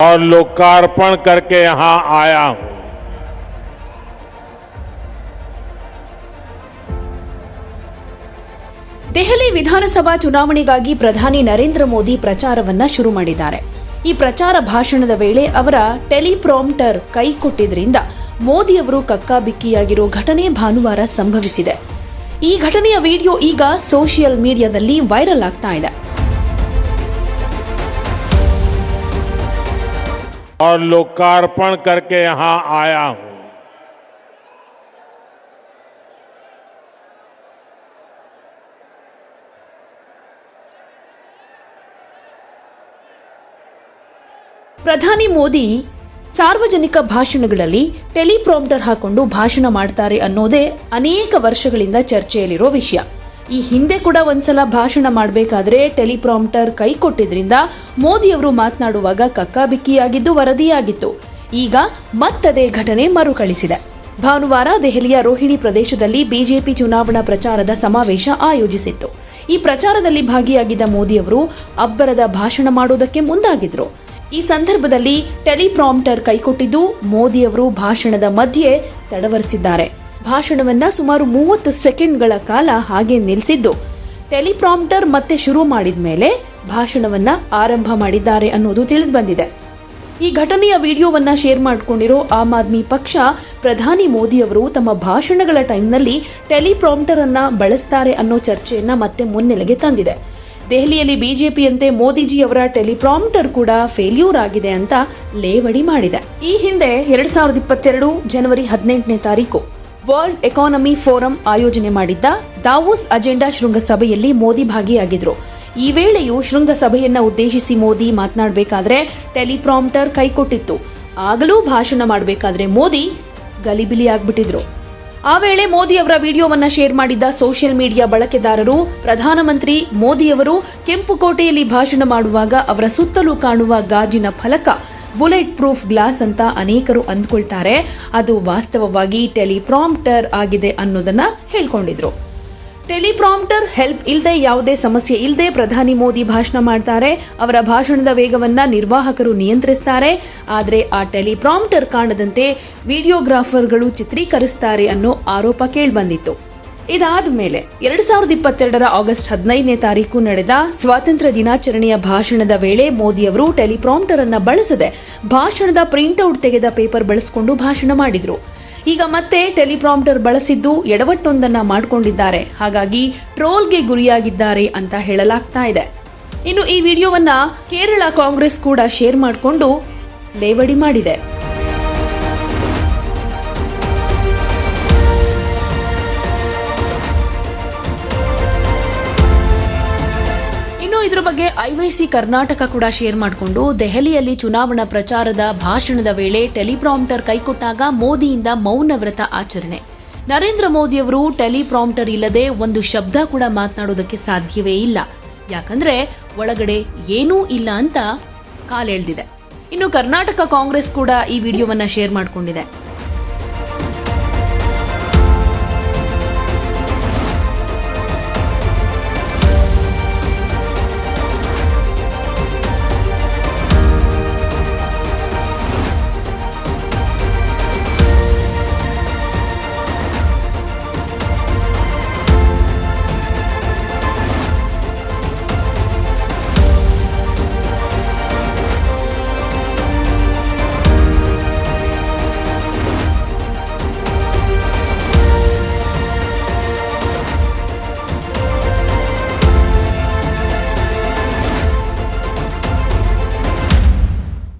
और लोकार्पण करके यहां आया हूं ದೆಹಲಿ ವಿಧಾನಸಭಾ ಚುನಾವಣೆಗಾಗಿ ಪ್ರಧಾನಿ ನರೇಂದ್ರ ಮೋದಿ ಪ್ರಚಾರವನ್ನ ಶುರು ಮಾಡಿದ್ದಾರೆ ಈ ಪ್ರಚಾರ ಭಾಷಣದ ವೇಳೆ ಅವರ ಟೆಲಿಪ್ರಾಂಪ್ಟರ್ ಕೈಕೊಟ್ಟಿದ್ರಿಂದ ಮೋದಿ ಅವರು ಕಕ್ಕಾಬಿಕ್ಕಿಯಾಗಿರೋ ಘಟನೆ ಭಾನುವಾರ ಸಂಭವಿಸಿದೆ ಈ ಘಟನೆಯ ವಿಡಿಯೋ ಈಗ ಸೋಷಿಯಲ್ ಮೀಡಿಯಾದಲ್ಲಿ ವೈರಲ್ ಆಗ್ತಾ ಇದೆ और लोकार्पण करके यहां आया हूं ಪ್ರಧಾನಿ ಮೋದಿ ಸಾರ್ವಜನಿಕ ಭಾಷಣಗಳಲ್ಲಿ ಟೆಲಿಪ್ರಾಂಪ್ಟರ್ ಹಾಕೊಂಡು ಭಾಷಣ ಮಾಡ್ತಾರೆ ಅನ್ನೋದೇ ಅನೇಕ ವರ್ಷಗಳಿಂದ ಚರ್ಚೆಯಲ್ಲಿರೋ ವಿಷಯ ಈ ಹಿಂದೆ ಕೂಡ ಒಂದ್ಸಲ ಭಾಷಣ ಮಾಡಬೇಕಾದ್ರೆ ಟೆಲಿಪ್ರಾಂಪ್ಟರ್ ಕೈ ಕೊಟ್ಟಿದ್ರಿಂದ ಮೋದಿಯವರು ಮಾತನಾಡುವಾಗ ಕಕ್ಕಾಬಿಕ್ಕಿಯಾಗಿದ್ದು ವರದಿಯಾಗಿತ್ತು. ಈಗ ಮತ್ತದೇ ಘಟನೆ ಮರುಕಳಿಸಿದೆ. ಭಾನುವಾರ ದೆಹಲಿಯ ರೋಹಿಣಿ ಪ್ರದೇಶದಲ್ಲಿ ಬಿಜೆಪಿ ಚುನಾವಣಾ ಪ್ರಚಾರದ ಸಮಾವೇಶ ಆಯೋಜಿಸಿತ್ತು. ಈ ಪ್ರಚಾರದಲ್ಲಿ ಭಾಗಿಯಾಗಿದ್ದ ಮೋದಿಯವರು ಅಬ್ಬರದ ಭಾಷಣ ಮಾಡುವುದಕ್ಕೆ ಮುಂದಾಗಿದ್ರು. ಈ ಸಂದರ್ಭದಲ್ಲಿ ಟೆಲಿಪ್ರಾಂಪ್ಟರ್ ಕೈಕೊಟ್ಟಿದ್ದು ಮೋದಿಯವರು ಭಾಷಣದ ಮಧ್ಯೆ ತಡವರಿಸಿದ್ದಾರೆ. ಭಾಷಣವನ್ನ ಸುಮಾರು ಮೂವತ್ತು ಸೆಕೆಂಡ್ಗಳ ಕಾಲ ಹಾಗೆ ನಿಲ್ಲಿಸಿದ್ದು ಟೆಲಿಪ್ರಾಂಪ್ಟರ್ ಮತ್ತೆ ಶುರು ಮಾಡಿದ ಮೇಲೆ ಭಾಷಣವನ್ನ ಆರಂಭ ಮಾಡಿದ್ದಾರೆ ಅನ್ನೋದು ತಿಳಿದು ಬಂದಿದೆ. ಈ ಘಟನೆಯ ವಿಡಿಯೋವನ್ನ ಶೇರ್ ಮಾಡಿಕೊಂಡಿರೋ ಆಮ್ ಆದ್ಮಿ ಪಕ್ಷ, ಪ್ರಧಾನಿ ಮೋದಿಯವರು ತಮ್ಮ ಭಾಷಣಗಳ ಟೈಮ್ನಲ್ಲಿ ಟೆಲಿಪ್ರಾಂಪ್ಟರ್ ಅನ್ನ ಬಳಸ್ತಾರೆ ಅನ್ನೋ ಚರ್ಚೆಯನ್ನ ಮತ್ತೆ ಮುನ್ನೆಲೆಗೆ ತಂದಿದೆ. ದೆಹಲಿಯಲ್ಲಿ ಬಿಜೆಪಿಯಂತೆ ಮೋದಿಜಿ ಅವರ ಟೆಲಿಪ್ರಾಂಪ್ಟರ್ ಕೂಡ ಫೇಲ್ಯೂರ್ ಆಗಿದೆ ಅಂತ ಲೇವಡಿ ಮಾಡಿದೆ. ಈ ಹಿಂದೆ ಎರಡ್ ಸಾವಿರದ ಇಪ್ಪತ್ತೆರಡು ಜನವರಿ ಹದಿನೆಂಟನೇ ತಾರೀಕು ವರ್ಲ್ಡ್ ಎಕಾನಮಿ ಫೋರಂ ಆಯೋಜನೆ ಮಾಡಿದ್ದ ದಾವೋಸ್ ಅಜೆಂಡಾ ಶೃಂಗಸಭೆಯಲ್ಲಿ ಮೋದಿ ಭಾಗಿಯಾಗಿದ್ರು. ಈ ವೇಳೆಯೂ ಶೃಂಗಸಭೆಯನ್ನ ಉದ್ದೇಶಿಸಿ ಮೋದಿ ಮಾತನಾಡಬೇಕಾದ್ರೆ ಟೆಲಿಪ್ರಾಂಪ್ಟರ್ ಕೈಕೊಟ್ಟಿತ್ತು. ಆಗಲೂ ಭಾಷಣ ಮಾಡಬೇಕಾದ್ರೆ ಮೋದಿ ಗಲಿಬಿಲಿ ಆಗ್ಬಿಟ್ಟಿದ್ರು. ಆ ವೇಳೆ ಮೋದಿ ಅವರ ವಿಡಿಯೋವನ್ನ ಶೇರ್ ಮಾಡಿದ್ದ ಸೋಷಿಯಲ್ ಮೀಡಿಯಾ ಬಳಕೆದಾರರು, ಪ್ರಧಾನಮಂತ್ರಿ ಮೋದಿಯವರು ಕೆಂಪುಕೋಟೆಯಲ್ಲಿ ಭಾಷಣ ಮಾಡುವಾಗ ಅವರ ಸುತ್ತಲೂ ಕಾಣುವ ಗಾಜಿನ ಫಲಕ ಬುಲೆಟ್ ಪ್ರೂಫ್ ಗ್ಲಾಸ್ ಅಂತ ಅನೇಕರು ಅಂದ್ಕೊಳ್ತಾರೆ. ಅದು ವಾಸ್ತವವಾಗಿ ಟೆಲಿಪ್ರಾಂಪ್ಟರ್ ಆಗಿದೆ ಅನ್ನೋದನ್ನ ಹೇಳ್ಕೊಂಡಿದ್ರು. ಟೆಲಿಪ್ರಾಂಪ್ಟರ್ ಹೆಲ್ಪ್ ಇಲ್ಲದೆ ಯಾವುದೇ ಸಮಸ್ಯೆ ಇಲ್ಲದೆ ಪ್ರಧಾನಿ ಮೋದಿ ಭಾಷಣ ಮಾಡ್ತಾರೆ. ಅವರ ಭಾಷಣದ ವೇಗವನ್ನು ನಿರ್ವಾಹಕರು ನಿಯಂತ್ರಿಸ್ತಾರೆ. ಆದರೆ ಆ ಟೆಲಿಪ್ರಾಂಪ್ಟರ್ ಕಾಣದಂತೆ ವಿಡಿಯೋಗ್ರಾಫರ್ಗಳು ಚಿತ್ರೀಕರಿಸ್ತಾರೆ ಅನ್ನೋ ಆರೋಪ ಕೇಳ್ಬಂದಿತ್ತು. ಇದಾದ ಮೇಲೆ ಎರಡ್ ಸಾವಿರದ ಇಪ್ಪತ್ತೆರಡರ ಆಗಸ್ಟ್ ಹದಿನೈದನೇ ತಾರೀಕು ನಡೆದ ಸ್ವಾತಂತ್ರ್ಯ ದಿನಾಚರಣೆಯ ಭಾಷಣದ ವೇಳೆ ಮೋದಿ ಅವರು ಟೆಲಿಪ್ರಾಂಪ್ಟರ್ ಅನ್ನ ಬಳಸದೆ ಭಾಷಣದ ಪ್ರಿಂಟ್ಔಟ್ ತೆಗೆದ ಪೇಪರ್ ಬಳಸಿಕೊಂಡು ಭಾಷಣ ಮಾಡಿದ್ರು. ಈಗ ಮತ್ತೆ ಟೆಲಿಪ್ರಾಂಪ್ಟರ್ ಬಳಸಿದ್ದು ಎಡವಟ್ಟೊಂದನ್ನ ಮಾಡಿಕೊಂಡಿದ್ದಾರೆ. ಹಾಗಾಗಿ ಟ್ರೋಲ್ಗೆ ಗುರಿಯಾಗಿದ್ದಾರೆ ಅಂತ ಹೇಳಲಾಗ್ತಾ ಇದೆ. ಇನ್ನು ಈ ವಿಡಿಯೋವನ್ನ ಕೇರಳ ಕಾಂಗ್ರೆಸ್ ಕೂಡ ಶೇರ್ ಮಾಡಿಕೊಂಡು ಲೇವಡಿ ಮಾಡಿದೆ. ಇದ್ರ ಬಗ್ಗೆ ಐವೈಸಿ ಕರ್ನಾಟಕ ಕೂಡ ಶೇರ್ ಮಾಡಿಕೊಂಡು ದೆಹಲಿಯಲ್ಲಿ ಚುನಾವಣಾ ಪ್ರಚಾರದ ಭಾಷಣದ ವೇಳೆ ಟೆಲಿಪ್ರಾಂಪ್ಟರ್ ಕೈಕೊಟ್ಟಾಗ ಮೋದಿಯಿಂದ ಮೌನ ವ್ರತ ಆಚರಣೆ. ನರೇಂದ್ರ ಮೋದಿಯವರು ಟೆಲಿಪ್ರಾಂಪ್ಟರ್ ಇಲ್ಲದೆ ಒಂದು ಶಬ್ದ ಕೂಡ ಮಾತನಾಡೋದಕ್ಕೆ ಸಾಧ್ಯವೇ ಇಲ್ಲ. ಯಾಕಂದ್ರೆ ಒಳಗಡೆ ಏನೂ ಇಲ್ಲ ಅಂತ ಕಾಲೆಳೆದಿದೆ. ಇನ್ನು ಕರ್ನಾಟಕ ಕಾಂಗ್ರೆಸ್ ಕೂಡ ಈ ವಿಡಿಯೋವನ್ನ ಶೇರ್ ಮಾಡಿಕೊಂಡಿದೆ.